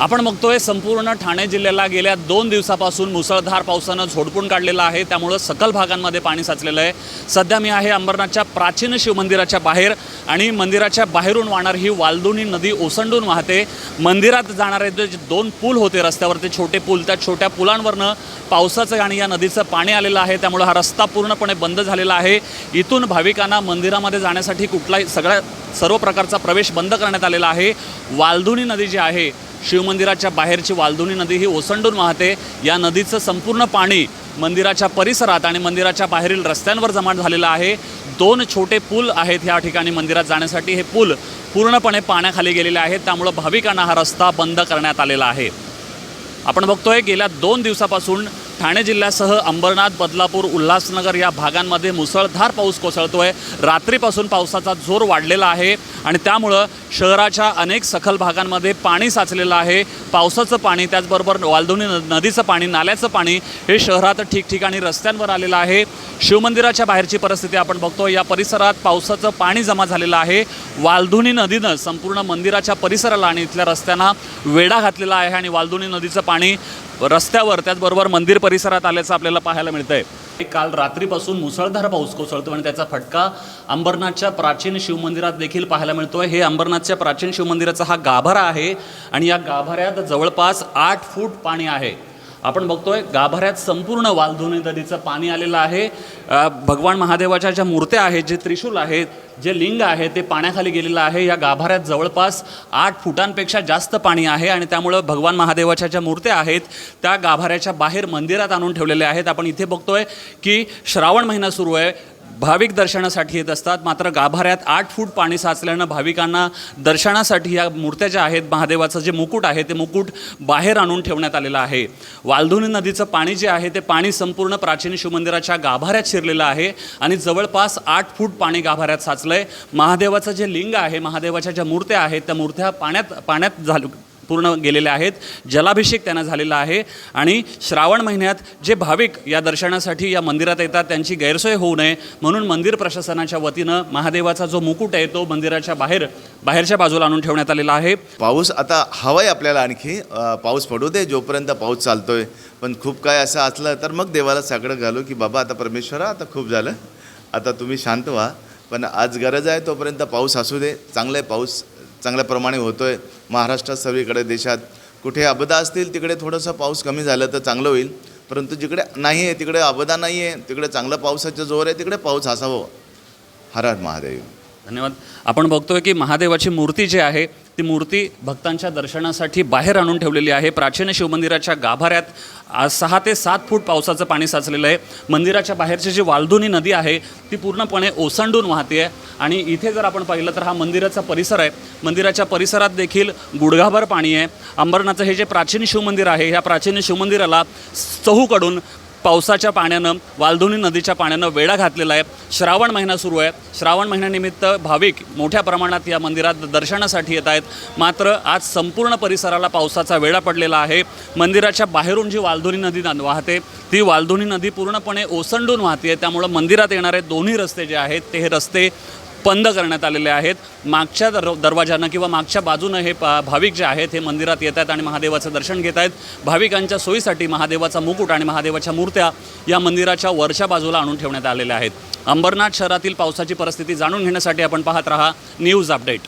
आपण बघतोय संपूर्ण ठाणे जिल्ह्याला गेल्या दोन दिवसापासून मुसळधार पावसानं झोडपून काढलेलं आहे. त्यामुळं सकल भागांमध्ये पाणी साचलेलं आहे. सध्या मी आहे अंबरनाथच्या प्राचीन शिवमंदिराच्या बाहेर आणि मंदिराच्या बाहेरून वाहणार ही वालदुनी नदी ओसंडून वाहते. मंदिरात जाणारे जे दोन पूल होते रस्त्यावरती छोटे पूल त्या छोट्या पुलांवरनं पावसाचं आणि या नदीचं पाणी आलेलं आहे. त्यामुळं हा रस्ता पूर्णपणे बंद झालेला आहे. इथून भाविकांना मंदिरामध्ये जाण्यासाठी कुठलाही सगळ्या सर्व प्रकारचा प्रवेश बंद करण्यात आलेला आहे. वालधुनी नदी जी आहे शिवमंदिराच्या बाहेरची वालधुनी नदी ही ओसंडून वाहते. या नदीचं संपूर्ण पाणी मंदिराच्या परिसरात आणि मंदिराच्या बाहेरील रस्त्यांवर जमा झालेलं आहे. दोन छोटे पूल आहेत या ठिकाणी मंदिरात जाण्यासाठी. हे पूल पूर्णपणे पाण्याखाली गेलेले आहेत. त्यामुळं भाविकांना हा रस्ता बंद करण्यात आलेला आहे. आपण बघतोय गेल्या दोन दिवसापासून ठाणे जिल्ह्यासह अंबरनाथ बदलापूर उल्हासनगर या भागांमध्ये मुसळधार पाऊस कोसळतो आहे रात्रीपासून पावसाचा जोर वाढलेला आहे आणि त्यामुळं शहराच्या अनेक सखल भागांमध्ये पाणी साचलेलं आहे. पावसाचं पाणी त्याचबरोबर वालधुनी न- नदीचं पाणी नाल्याचं पाणी हे शहरात ठिकठिकाणी रस्त्यांवर आलेलं आहे. शिवमंदिराच्या बाहेरची परिस्थिती आपण बघतो या परिसरात पावसाचं पाणी जमा झालेलं आहे. वालधुनी नदीनं संपूर्ण मंदिराच्या परिसराला आणि इथल्या रस्त्यांना वेढा घातलेला आहे आणि वालधुनी नदीचं पाणी रस्त्यावर त्याचबरोबर मंदिर परिसरात आल्याचं आपल्याला पाहायला मिळतंय. काल रात्रीपासून मुसळधार पाऊस कोसळतो आणि त्याचा फटका अंबरनाथच्या प्राचीन शिवमंदिरात देखील पाहायला मिळतोय. हे अंबरनाथच्या प्राचीन शिवमंदिराचा हा गाभारा आहे आणि या गाभाऱ्यात जवळपास आठ फूट पाणी आहे. आपण बघतोय गाभाऱ्यात संपूर्ण वालधुनी नदीचं पाणी आलेलं आहे. भगवान महादेवाच्या ज्या मूर्त्या आहेत जे त्रिशूल आहेत जे लिंग आहे ते पाण्याखाली गेलेलं आहे. या गाभाऱ्यात जवळपास आठ फुटांपेक्षा जास्त पाणी आहे आणि त्यामुळं भगवान महादेवाच्या ज्या मूर्त्या आहेत त्या गाभाऱ्याच्या बाहेर मंदिरात आणून ठेवलेल्या आहेत. आपण इथे बघतोय की श्रावण महिना सुरू आहे. भाविक दर्शनासाठी येत असतात. मात्र गाभाऱ्यात आठ फूट पाणी साचल्यानं भाविकांना दर्शनासाठी या मूर्त्या ज्या आहेत महादेवाचं जे मुकुट आहे ते मुकुट बाहेर आणून ठेवण्यात आलेलं आहे. वालधुनी नदीचं पाणी जे आहे ते पाणी संपूर्ण प्राचीन शिवमंदिराच्या गाभाऱ्यात शिरलेलं आहे आणि जवळपास आठ फूट पाणी गाभाऱ्यात साचलं आहे महादेवाचं जे लिंग आहे महादेवाच्या ज्या मूर्त्या आहेत त्या मूर्त्या पाण्यात पाण्यात झालं पूर्ण गेलेले आहेत. जलाभिषेक त्यांना झालेला आहे. आणि श्रावण महिन्यात जे भाविक या दर्शनासाठी या मंदिरात येतात त्यांची गैरसोय होऊ नये. म्हणून मंदिर प्रशासनाच्या वतीनं महादेवाचा जो मुकुट आहे तो मंदिराच्या बाहेर बाहेरच्या बाजूला आणून ठेवण्यात आलेला आहे. पाऊस आता हवाय आपल्याला आणखी. पाऊस पडू दे जोपर्यंत पाऊस चालतोय. पण खूप काय असं असलं तर मग देवाला साकडं घालू की बाबा आता परमेश्वरा आता खूप झालं. आता तुम्ही शांत व्हा. पण आज गरज आहे तोपर्यंत पाऊस असू दे. चांगला आहे पाऊस चांगल्या प्रमाणे आहे महाराष्ट्रात सगळीकडे देशात कुठे आपदा असतील तिकडे थोडंसं पाऊस कमी झालं तर चांगलं होईल. परंतु जिकडे नाही आहे तिकडे आपदा नाही आहे तिकडे चांगलं पावसाचा जोर आहे तिकडे पाऊस असावं. हर हर महादेव. धन्यवाद. आपण बघतोय की महादेवाची मूर्ती जी आहे ती मूर्ती भक्तांच्या दर्शनासाठी बाहेर आणून ठेवलेली आहे. प्राचीन शिवमंदिराच्या गाभाऱ्यात आज सहा ते सात फूट पावसाचं पाणी साचलेलं आहे. मंदिराच्या बाहेरची जी वालधुनी नदी आहे ती पूर्णपणे ओसंडून वाहते आहे. आणि इथे जर आपण पाहिलं तर हा मंदिराचा परिसर आहे. मंदिराच्या परिसरात देखील गुडघाभर पाणी आहे. अंबरनाथचं हे जे प्राचीन शिवमंदिर आहे ह्या प्राचीन शिवमंदिराला चहूकडून पावसाच्या पाण्यानं वालधुनी नदीच्या पाण्यानं वेढा घातलेला आहे. श्रावण महिना सुरू आहे. श्रावण महिन्यानिमित्त भाविक मोठ्या प्रमाणात या मंदिरात दर्शनासाठी येत आहेत. मात्र आज संपूर्ण परिसराला पावसाचा वेढा पडलेला आहे. मंदिराच्या बाहेरून जी वालधुनी नदी वाहते ती वालधुनी नदी पूर्णपणे ओसंडून वाहते. त्यामुळं मंदिरात येणारे दोन्ही रस्ते जे आहेत ते हे रस्ते बंद करण्यात आलेले आहेत. मागच्या दर दरवाजानं किंवा मागच्या बाजूनं हे पा भाविक जे आहेत हे मंदिरात येत आहेत आणि महादेवाचं दर्शन घेत आहेत. भाविकांच्या सोयीसाठी महादेवाचा मुकुट आणि महादेवाच्या मूर्त्या या मंदिराच्या वरच्या बाजूला आणून ठेवण्यात आलेल्या आहेत. अंबरनाथ शहरातील पावसाची परिस्थिती जाणून घेण्यासाठी आपण पाहत राहा न्यूज अपडेट.